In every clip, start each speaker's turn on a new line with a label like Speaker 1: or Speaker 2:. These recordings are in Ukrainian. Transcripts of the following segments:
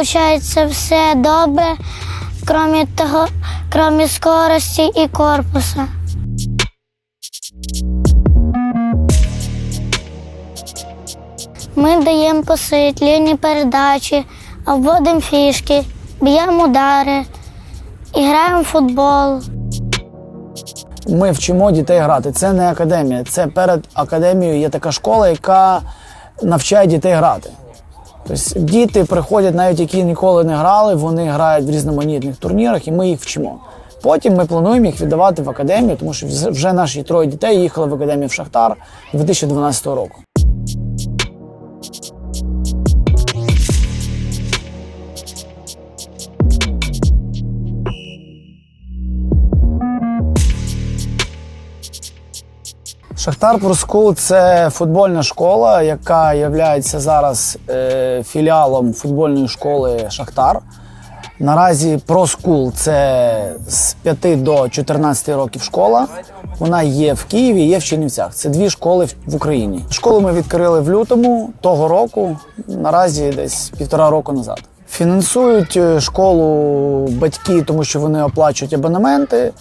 Speaker 1: виходить все добре, крім того, крім скорості і корпуса. Ми даємо посить, передачі, обводимо фішки, б'ємо удари, і граємо в футбол.
Speaker 2: Ми вчимо дітей грати. Це не академія. Це перед академією є така школа, яка навчає дітей грати. Тобто діти приходять, навіть які ніколи не грали, вони грають в різноманітних турнірах, і ми їх вчимо. Потім ми плануємо їх віддавати в академію, тому що вже наші троє дітей їхали в академію в Шахтар 2012 року. Шахтар Проскул це футбольна школа, яка є зараз е, філіалом футбольної школи Шахтар. Наразі Проскул це з 5 до 14 років школа. Вона є в Києві, є в Чернівцях. Це дві школи в- Україні. Школу ми відкрили в лютому того року, наразі десь півтора року назад. Фінансують е, школу батьки, тому що вони оплачують абонементи.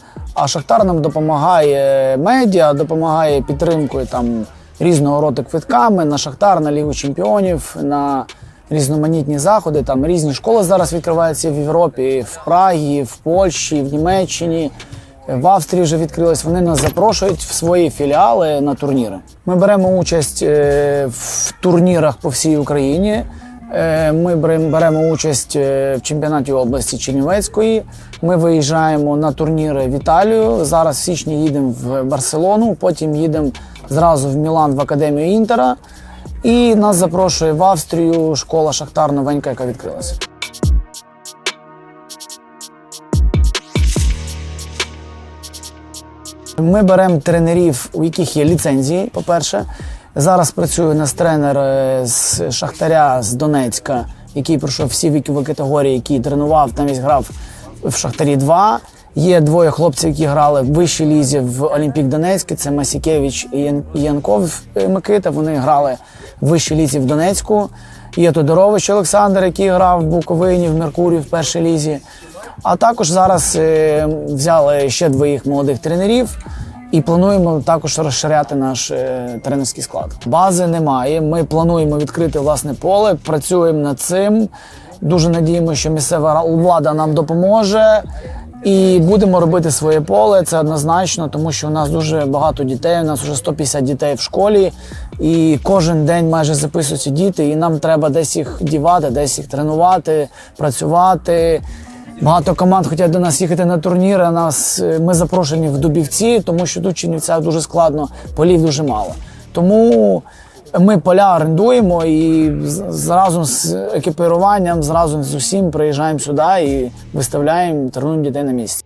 Speaker 2: А Шахтар нам допомагає медіа, допомагає підтримкою там різного роду квитками на Шахтар, на Лігу Чемпіонів, на різноманітні заходи. Там різні школи зараз відкриваються в Європі, в Прагі, в Польщі, в Німеччині. В Австрії вже відкрились. Вони нас запрошують в свої філіали на турніри. Ми беремо участь е, в турнірах по всій Україні. Е, Ми беремо участь е, в чемпіонаті області Чернівецької. Ми виїжджаємо на турніри в Італію. Зараз в січні їдемо в Барселону, потім їдемо зразу в Мілан в академію Інтера. І нас запрошує в Австрію школа Шахтар новенька, яка відкрилася. Ми беремо тренерів, у яких є ліцензії. По-перше, зараз працює нас тренер е, з Шахтаря з Донецька, який пройшов всі вікові категорії, який тренував, весь грав в Шахтарі 2. Є двоє хлопців, які грали в вищій лізі в Олімпік Донецький. Це Масікевич і Янков е, Микита. Вони грали в вищій лізі в Донецьку. Є Тодорович Олександр, який грав в Буковині, в Меркурі в першій лізі. А також зараз е, взяли ще двоїх молодих тренерів і плануємо також розширяти наш е, тренерський склад. Бази немає. Ми плануємо відкрити власне поле, працюємо над цим. Дуже надіємося, що місцева влада нам допоможе. І будемо робити своє поле, це однозначно, тому що у нас дуже багато дітей. У нас вже 150 дітей в школі, і кожен день майже записуються діти, і нам треба десь їх дівати, десь їх тренувати, працювати. Багато команд хочуть до нас їхати на турніри. Нас е, ми запрошені в Дубівці, тому що тут чинівця дуже складно, полів дуже мало. Тому ми поля орендуємо і зразу з екіпіруванням, зразу з усім приїжджаємо сюди і виставляємо, тренуємо дітей на місці.